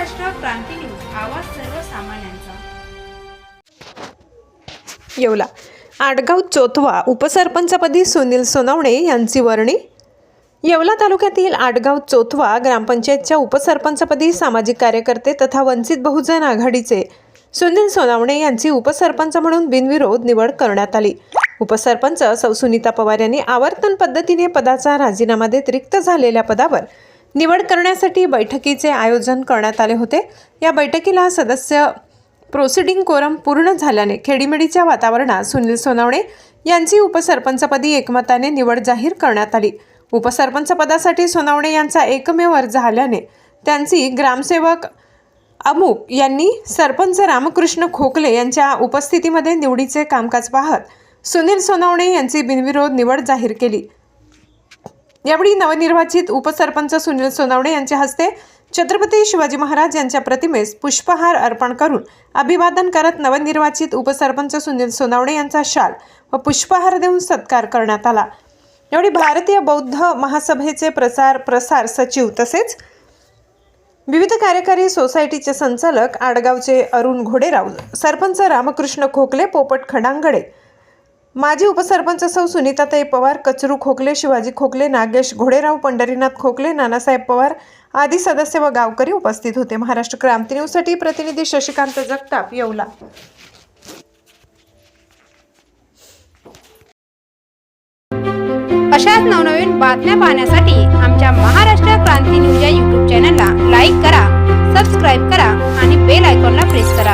क्रांती news. आवाज सर्वसामान्यांचा. येवला. आडगाव चोथवा उपसरपंचपदी सुनील सोनवणे यांची वर्णी. येवला तालुक्यातील आडगाव चोथवा ग्रामपंचायतच्या उपसरपंचपदी सामाजिक कार्यकर्ते तथा वंचित बहुजन आघाडीचे सुनील सोनावणे यांची उपसरपंच म्हणून बिनविरोध निवड करण्यात आली. उपसरपंच सौ सुनीता पवार यांनी आवर्तन पद्धतीने पदाचा राजीनामा देत रिक्त झालेल्या पदावर निवड करण्यासाठी बैठकीचे आयोजन करण्यात आले होते. या बैठकीला सदस्य प्रोसिडिंग कोरम पूर्ण झाल्याने खेडीमेडीच्या वातावरणात सुनील सोनवणे यांची उपसरपंचपदी एकमताने निवड जाहीर करण्यात आली. उपसरपंचपदासाठी सोनावणे यांचा एकमेव अर्ज झाल्याने त्यांची ग्रामसेवक अमुक यांनी सरपंच रामकृष्ण खोकले यांच्या उपस्थितीमध्ये निवडीचे कामकाज पाहत सुनील सोनावणे यांची बिनविरोध निवड जाहीर केली. यावेळी नवनिर्वाचित उपसरपंच सुनील सोनवणे यांच्या हस्ते छत्रपती शिवाजी महाराज यांच्या प्रतिमेस पुष्पहार अर्पण करून अभिवादन करत नवनिर्वाचित उपसरपंच सुनील सोनावणे यांचा शाल व पुष्पहार देऊन सत्कार करण्यात आला. यावेळी भारतीय बौद्ध महासभेचे प्रसार प्रसार सचिव तसेच विविध कार्यकारी सोसायटीचे संचालक आडगावचे अरुण घोडेराव सरपंच रामकृष्ण खोकले पोपट खडांगडे माजी उपसरपंच सौ सुनीताताई पवार कचरू खोकले शिवाजी खोकले नागेश घोडेराव पंढरीनाथ खोकले नानासाहेब पवार आदी सदस्य व गावकरी उपस्थित होते. महाराष्ट्र क्रांती न्यूजसाठी प्रतिनिधी शशिकांत जगताप येवला. अशाच नवनवीन बातम्या पाहण्यासाठी आमच्या महाराष्ट्र क्रांती न्यूज या यूट्यूब चॅनलला लाईक करा सबस्क्राईब करा आणि बेल आयकॉनला प्रेस करा.